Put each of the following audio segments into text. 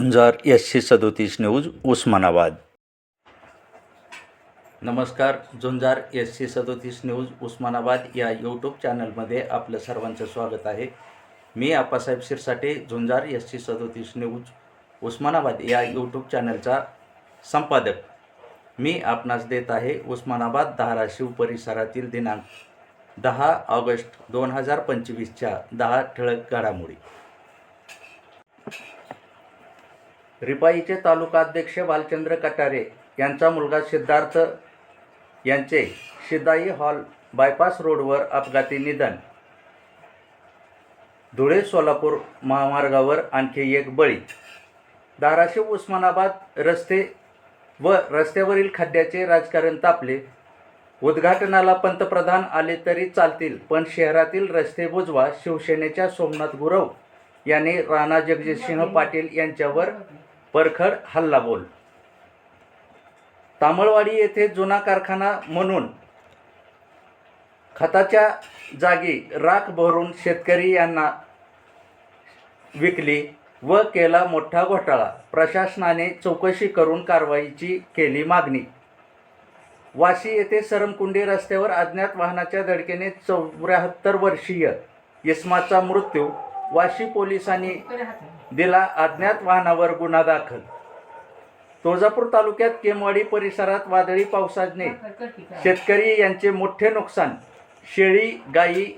झुंजार एसशे सदोतीस न्यूज उस्मानाबाद. नमस्कार झुंजार एसशे सदोतीस न्यूज उस्मानाबाद या यूट्यूब चॅनलमध्ये आपलं सर्वांचं स्वागत आहे. मी आप्पासाहेब शिरसाटे झुंजार एसशे सदोतीस न्यूज उस्मानाबाद या यूट्यूब चॅनलचा संपादक. मी आपणास देत आहे उस्मानाबाद धाराशिव परिसरातील दिनांक दहा ऑगस्ट दोन हजार पंचवीसच्या दहा ठळक घडामोडी. रिपाईचे तालुकाध्यक्ष बालचंद्र कटारे यांचा मुलगा सिद्धार्थ यांचे शिदाई हॉल बायपास रोडवर अपघाती निधन. धुळे सोलापूर महामार्गावर आणखी एक बळी. धाराशिव उस्मानाबाद रस्ते व रस्त्यावरील खड्ड्याचे राजकारण तापले. उद्घाटनाला पंतप्रधान आले तरी चालतील पण शहरातील रस्ते बुजवा शिवसेनेच्या सोमनाथ गुरव यांनी राणा जगजितसिंह पाटील यांच्यावर परखड हल्लाबोल तामळवाडी येथे जुना कारखाना म्हणून खताच्या जागी राख भरून शेतकरी यांना विकली व केला मोठा घोटाळा. प्रशासनाने चौकशी करून कारवाईची केली मागणी. वाशी येथे सरमकुंडी रस्त्यावर अज्ञात वाहनाच्या धडकेने चौऱ्याहत्तर वर्षीय इस्माचा मृत्यू वाशी पोलिसांनी दिला अज्ञात वाहनावर गुन्हा दाखल. तुळजापूर तालुक्यात केमवाडी परिसरात वादळी पावसाने शेतकरी यांचे मोठे नुकसान शेळी गायी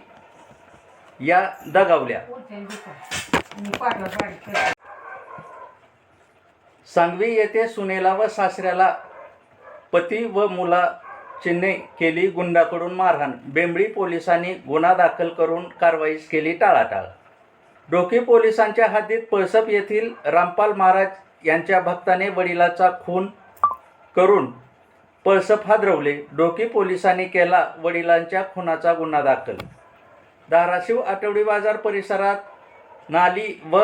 या दगावल्या. सांगवी येथे सुनेला व सासऱ्याला पती व मुलाचीने केली गुंडाकडून मारहाण. बेंबळी पोलिसांनी गुन्हा दाखल करून कारवाईस केली टाळाटाळ. डोके पोलिसांच्या हद्दीत पळसप येथील रामपाल महाराज यांच्या भक्ताने वडिलाचा खून करून पळसप हादरवले. डोकी पोलिसांनी केला वडिलांच्या खुनाचा गुन्हा दाखल. धाराशिव आठवडी बाजार परिसरात नाली व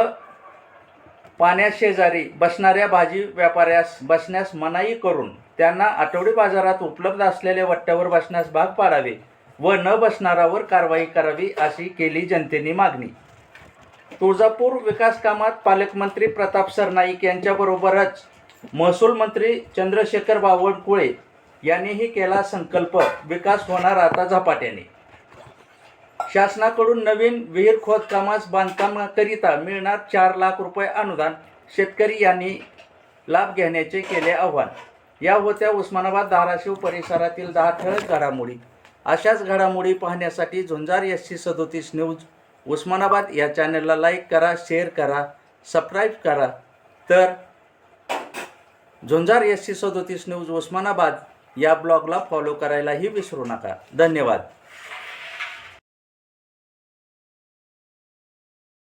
पाण्याशेजारी बसणाऱ्या भाजी व्यापाऱ्यास बसण्यास मनाई करून त्यांना आठवडी बाजारात उपलब्ध असलेल्या वट्ट्यावर बसण्यास भाग पाडावे व न बसणारावर कारवाई करावी अशी केली जनतेने मागणी. तुळजापूर विकास कामात पालकमंत्री प्रताप सरनाईक यांच्याबरोबरच महसूल मंत्री चंद्रशेखर बावनकुळे यांनीही केला संकल्प. विकास होणार आता झपाट्याने. शासनाकडून नवीन विहीर खोदकामास बांधकामाकरिता मिळणार चार लाख रुपये अनुदान शेतकरी यांनी लाभ घेण्याचे केले आव्हान. या होत्या उस्मानाबाद धाराशिव परिसरातील दहा ठळक घडामोडी. अशाच घडामोडी पाहण्यासाठी झुंजार एस सी सदोतीस न्यूज उस्मानाबाद या चॅनलला लाईक करा शेअर करा सबस्क्राईब करा. तर झुंजार एस सी सदोतीस न्यूज उस्मानाबाद या ब्लॉगला फॉलो करायलाही विसरू नका. धन्यवाद.